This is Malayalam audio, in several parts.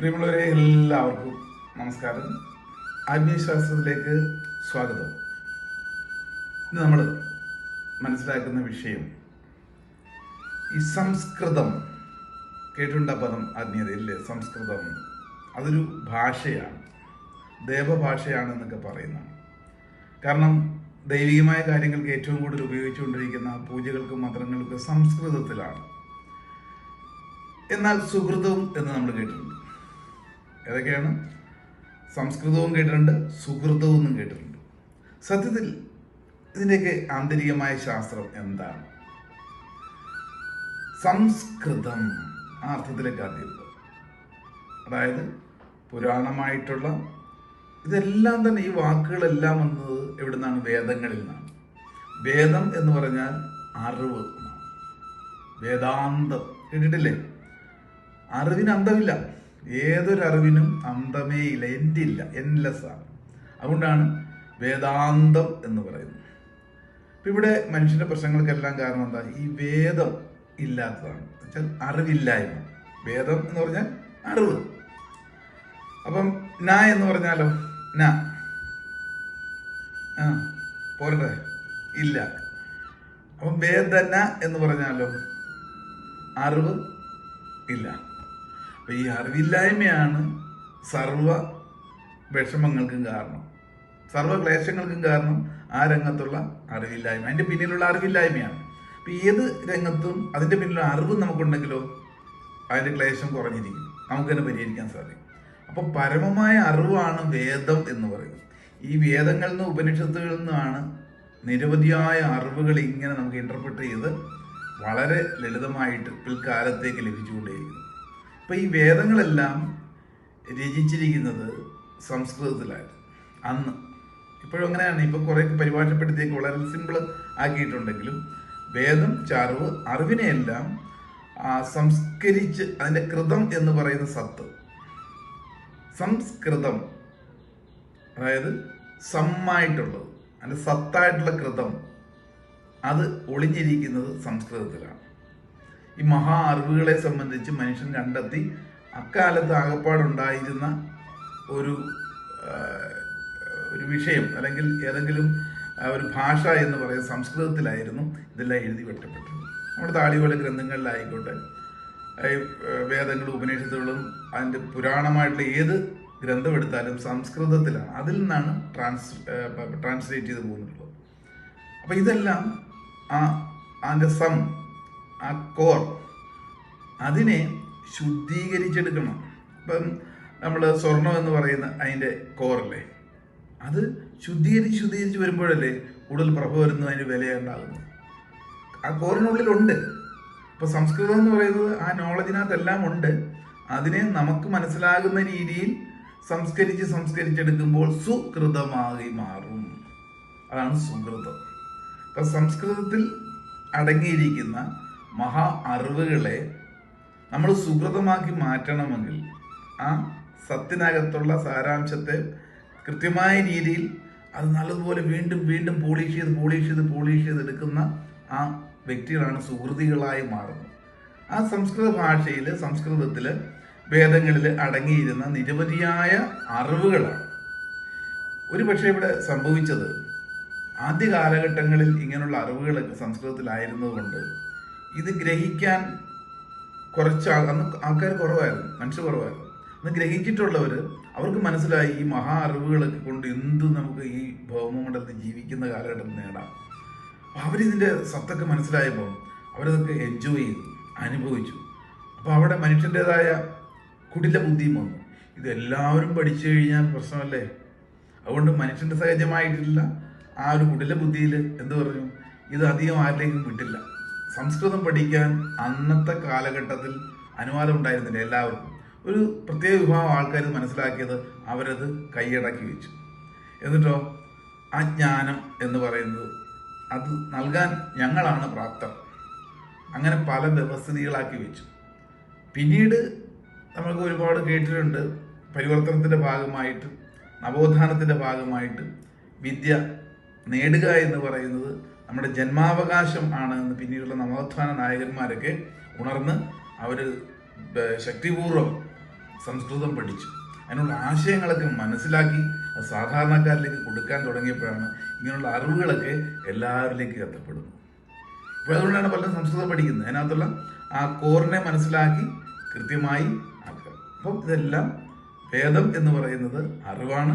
പ്രിയമുള്ളവരെ എല്ലാവർക്കും നമസ്കാരം. ആത്മീയശാസ്ത്രത്തിലേക്ക് സ്വാഗതം. ഇന്ന് നമ്മൾ മനസ്സിലാക്കുന്ന വിഷയം ഈ സംസ്കൃതം. കേട്ടിട്ടുണ്ട പദം? ആത്മീയതയില്ലേ സംസ്കൃതം. അതൊരു ഭാഷയാണ്. ദേവഭാഷയാണെന്നൊക്കെ പറയുന്നു. കാരണം ദൈവികമായ കാര്യങ്ങൾക്ക് ഏറ്റവും കൂടുതൽ ഉപയോഗിച്ചുകൊണ്ടിരിക്കുന്ന പൂജകൾക്കും മന്ത്രങ്ങൾക്കും സംസ്കൃതത്തിലാണ്. എന്നാൽ സുഹൃതം എന്ന് നമ്മൾ കേട്ടിട്ടുണ്ട്. ഏതൊക്കെയാണ്? സംസ്കൃതവും കേട്ടിട്ടുണ്ട് സുഹൃതവും കേട്ടിട്ടുണ്ട്. സത്യത്തിൽ ഇതിന്റെയൊക്കെ ആന്തരികമായ ശാസ്ത്രം എന്താണ്? സംസ്കൃതം ആ അർത്ഥത്തിലേക്ക് ആദ്യം അതായത് പുരാണമായിട്ടുള്ള ഇതെല്ലാം തന്നെ ഈ വാക്കുകളെല്ലാം വന്നത് എവിടെ നിന്നാണ് വേദങ്ങളിൽ നിന്നാണ്. വേദം എന്ന് പറഞ്ഞാൽ അറിവ് വേദാന്തം. കേട്ടിട്ടില്ലേ? അറിവിന് അന്തമില്ല. ഏതൊരു അറിവിനും അന്തമേ ഇല്ല എൻഡില്ല എൻലെസ് ആണ്. അതുകൊണ്ടാണ് വേദാന്തം എന്ന് പറയുന്നത്. ഇപ്പം ഇവിടെ മനുഷ്യന്റെ പ്രശ്നങ്ങൾക്കെല്ലാം കാരണം എന്താ? ഈ വേദം ഇല്ലാത്തതാണ്. വെച്ചാൽ അറിവില്ലായ്മ. വേദം എന്ന് പറഞ്ഞാൽ അറിവ്. അപ്പം ന എന്ന് പറഞ്ഞാലോ? ന. ആ പോരട്ടെ. ഇല്ല. അപ്പം വേദന എന്ന് പറഞ്ഞാലോ? അറിവ് ഇല്ല. അപ്പൊ ഈ അറിവില്ലായ്മയാണ് സർവ വിഷമങ്ങൾക്കും കാരണം. സർവ ക്ലേശങ്ങൾക്കും കാരണം ആ രംഗത്തുള്ള അറിവില്ലായ്മ. അതിന്റെ പിന്നിലുള്ള അറിവില്ലായ്മയാണ്. അപ്പൊ ഏത് രംഗത്തും അതിന്റെ പിന്നിലുള്ള അറിവ് നമുക്കുണ്ടെങ്കിലോ അതിന്റെ ക്ലേശം കുറഞ്ഞിരിക്കും. നമുക്ക് തന്നെ പരിഹരിക്കാൻ സാധിക്കും. അപ്പോൾ പരമമായ അറിവാണ് വേദം എന്ന് പറയുന്നത്. ഈ വേദങ്ങളിൽ നിന്ന് ഉപനിഷത്തുകളിൽ നിന്നാണ് നിരവധിയായ അറിവുകൾ ഇങ്ങനെ നമുക്ക് ഇന്റർപ്രറ്റ് ചെയ്ത് വളരെ ലളിതമായിട്ട് പിൽക്കാലത്തേക്ക് ലഭിച്ചുകൊണ്ടേയിരിക്കുന്നു അപ്പൊ ഈ വേദങ്ങളെല്ലാം രചിച്ചിരിക്കുന്നത് സംസ്കൃതത്തിലായിരുന്നു. അന്ന്. ഇപ്പോഴും അങ്ങനെയാണ്. ഇപ്പൊ കുറെ പരിഭാഷപ്പെടുത്തിയൊക്കെ വളരെ സിമ്പിൾ ആക്കിയിട്ടുണ്ടെങ്കിലും വേദം ചാർവ് അറിവിനെയെല്ലാം സംസ്കരിച്ച് അതിന്റെ കൃതം എന്ന് പറയുന്ന സത്ത്. സംസ്കൃതം. അതായത് സമ്മായിട്ടുള്ളത്. അതിന്റെ സത്തായിട്ടുള്ള കൃതം. അത് ഒളിഞ്ഞിരിക്കുന്നത് സംസ്കൃതത്തിലാണ്. ഈ മഹാ അറിവുകളെ സംബന്ധിച്ച് മനുഷ്യൻ കണ്ടെത്തി അക്കാലത്ത് ആകപ്പാടുണ്ടായിരുന്ന ഒരു ഒരു വിഷയം അല്ലെങ്കിൽ ഏതെങ്കിലും ഒരു ഭാഷ എന്ന് പറയുന്നത് സംസ്കൃതത്തിലായിരുന്നു ഇതെല്ലാം എഴുതി വെട്ടപ്പെട്ടിരുന്നത് നമ്മുടെ താളിപോലെ ഗ്രന്ഥങ്ങളിലായിക്കോട്ടെ വേദങ്ങളും ഉപനിഷത്തുകളും അതിന്റെ പുരാണമായിട്ടുള്ള ഏത് ഗ്രന്ഥം എടുത്താലും സംസ്കൃതത്തിലാണ്. അതിൽ നിന്നാണ് ട്രാൻസ് ട്രാൻസ്ലേറ്റ് ചെയ്ത് പോകുന്നുള്ളത് അപ്പോൾ ഇതെല്ലാം ആ അതിന്റെ സം ആ കോർ അതിനെ ശുദ്ധീകരിച്ചെടുക്കണം. ഇപ്പം നമ്മൾ സ്വർണം എന്ന് പറയുന്ന അതിന്റെ കോറല്ലേ അത് ശുദ്ധീകരിച്ച് ശുദ്ധീകരിച്ച് വരുമ്പോഴല്ലേ കൂടുതൽ പ്രഭ വരുന്നു അതിന് വിലയുണ്ടാകുന്നു. ആ കോറിനുള്ളിലുണ്ട് ഇപ്പം സംസ്കൃതം എന്ന് പറയുന്നത് ആ നോളജിനകത്തെല്ലാം ഉണ്ട്. അതിനെ നമുക്ക് മനസ്സിലാകുന്ന രീതിയിൽ സംസ്കരിച്ച് സംസ്കരിച്ചെടുക്കുമ്പോൾ സുകൃതമായി മാറും. അതാണ് സുകൃതം. ഇപ്പം സംസ്കൃതത്തിൽ അടങ്ങിയിരിക്കുന്ന മഹാ അറിവുകളെ നമ്മൾ സുഹൃതമാക്കി മാറ്റണമെങ്കിൽ ആ സത്തിനകത്തുള്ള സാരാംശത്തെ കൃത്യമായ രീതിയിൽ അത് നല്ലതുപോലെ വീണ്ടും വീണ്ടും പോളിഷ് ചെയ്ത് പോളിഷ് ചെയ്ത് പോളിഷ് ചെയ്ത് എടുക്കുന്ന ആ വ്യക്തികളാണ് സുഹൃതികളായി മാറുന്നത്. ആ സംസ്കൃത ഭാഷയിൽ സംസ്കൃതത്തിൽ വേദങ്ങളിൽ അടങ്ങിയിരുന്ന നിരവധിയായ അറിവുകളാണ്. ഒരു പക്ഷേ ഇവിടെ സംഭവിച്ചത് ആദ്യ കാലഘട്ടങ്ങളിൽ ഇങ്ങനെയുള്ള അറിവുകളൊക്കെ സംസ്കൃതത്തിലായിരുന്നതുകൊണ്ട് ഇത് ഗ്രഹിക്കാൻ കുറച്ച് ആൾ അന്ന് ആൾക്കാർ കുറവായിരുന്നു മനുഷ്യർ കുറവായിരുന്നു. അന്ന് ഗ്രഹിച്ചിട്ടുള്ളവർ അവർക്ക് മനസ്സിലായി ഈ മഹാ അറിവുകളൊക്കെ കൊണ്ട് എന്ത് നമുക്ക് ഈ ഭൗമമണ്ഡലത്തിൽ ജീവിക്കുന്ന കാലഘട്ടം നേടാം. അപ്പോൾ അവരിതിന്റെ സത്തൊക്കെ മനസ്സിലായപ്പോൾ അവരതൊക്കെ എൻജോയ് ചെയ്തു അനുഭവിച്ചു. അപ്പോൾ അവിടെ മനുഷ്യന്റെതായ കുടില ബുദ്ധിയും വന്നു. ഇതെല്ലാവരും പഠിച്ചു കഴിഞ്ഞാൽ പ്രശ്നമല്ലേ? അതുകൊണ്ട് മനുഷ്യന്റെ സഹജമായിട്ടില്ല. ആ ഒരു കുടില ബുദ്ധിയിൽ എന്ത് പറഞ്ഞു? ഇത് അധികം ആരിലേക്കും വിട്ടില്ല. സംസ്കൃതം പഠിക്കാൻ അന്നത്തെ കാലഘട്ടത്തിൽ അനുവാദം ഉണ്ടായിരുന്നില്ല എല്ലാവർക്കും. ഒരു പ്രത്യേക വിഭാഗം ആൾക്കാർ മനസ്സിലാക്കിയത് അവരത് കൈയടക്കി വെച്ചു. എന്നിട്ടോ ആ ജ്ഞാനം എന്ന് പറയുന്നത് അത് നൽകാൻ ഞങ്ങളാണ് പ്രാപ്തർ. അങ്ങനെ പല വ്യവസ്ഥിതികളാക്കി വെച്ചു. പിന്നീട് നമ്മൾക്ക് ഒരുപാട് കേട്ടിട്ടുണ്ട് പരിവർത്തനത്തിന്റെ ഭാഗമായിട്ട് നവോത്ഥാനത്തിന്റെ ഭാഗമായിട്ട് വിദ്യ നേടുക എന്ന് പറയുന്നത് നമ്മുടെ ജന്മാവകാശം ആണ് എന്ന് പിന്നീടുള്ള നവോത്ഥാന നായകന്മാരൊക്കെ ഉണർന്ന് അവർ ശക്തിപൂർവം സംസ്കൃതം പഠിച്ചു. അതിനുള്ള ആശയങ്ങളൊക്കെ മനസ്സിലാക്കി അത് സാധാരണക്കാരിലേക്ക് കൊടുക്കാൻ തുടങ്ങിയപ്പോഴാണ് ഇങ്ങനെയുള്ള അറിവുകളൊക്കെ എല്ലാവരിലേക്ക് എത്തപ്പെടുന്നത്. അപ്പോൾ അതുകൊണ്ടാണ് പലരും സംസ്കൃതം പഠിക്കുന്നത്. അതിനകത്തുള്ള ആ കോറിനെ മനസ്സിലാക്കി കൃത്യമായി ആക്കുക അപ്പം ഇതെല്ലാം വേദം എന്ന് പറയുന്നത് അറിവാണ്.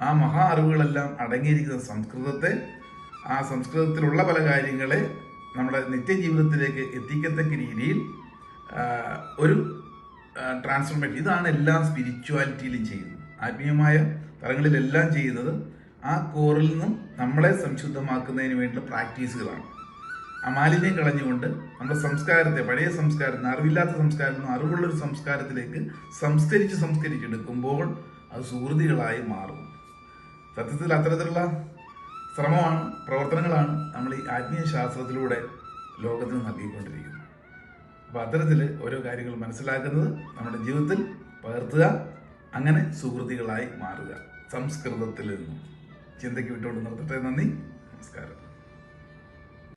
ആ മഹാ അറിവുകളെല്ലാം അടങ്ങിയിരിക്കുന്ന സംസ്കൃതത്തെ ആ സംസ്കൃതത്തിലുള്ള പല കാര്യങ്ങളെ നമ്മുടെ നിത്യജീവിതത്തിലേക്ക് എത്തിക്കത്തക്ക രീതിയിൽ ഒരു ട്രാൻസ്ഫോർമേഷൻ ഇതാണ് എല്ലാ സ്പിരിച്വാലിറ്റിയിലും ചെയ്യുന്നത്. ആത്മീയമായ തലങ്ങളിലെല്ലാം ചെയ്യുന്നത് ആ കോറിൽ നിന്നും നമ്മളെ സംശുദ്ധമാക്കുന്നതിന് വേണ്ടിയുള്ള പ്രാക്ടീസുകളാണ്. ആ മാലിന്യം കളഞ്ഞുകൊണ്ട് നമ്മുടെ സംസ്കാരത്തെ പഴയ സംസ്കാരത്തിന് അറിവില്ലാത്ത സംസ്കാരത്തിൽ നിന്ന് അറിവുള്ളൊരു സംസ്കാരത്തിലേക്ക് സംസ്കരിച്ച് സംസ്കരിച്ചെടുക്കുമ്പോൾ അത് സുഹൃതികളായി മാറും. സത്യത്തിൽ അത്തരത്തിലുള്ള ശ്രമമാണ് പ്രവർത്തനങ്ങളാണ് നമ്മൾ ഈ ആത്മീയ ശാസ്ത്രത്തിലൂടെ ലോകത്തിന് നൽകിക്കൊണ്ടിരിക്കുന്നത്. അപ്പോൾ അത്തരത്തിൽ ഓരോ കാര്യങ്ങൾ മനസ്സിലാക്കുന്നത് നമ്മുടെ ജീവിതത്തിൽ പകർത്തുക അങ്ങനെ സുഹൃത്തികളായി മാറുക. സംസ്കൃതത്തിൽ നിന്നും. ചിന്തയ്ക്ക് വിട്ടുകൊണ്ട് നിർത്തട്ടെ. നന്ദി. നമസ്കാരം.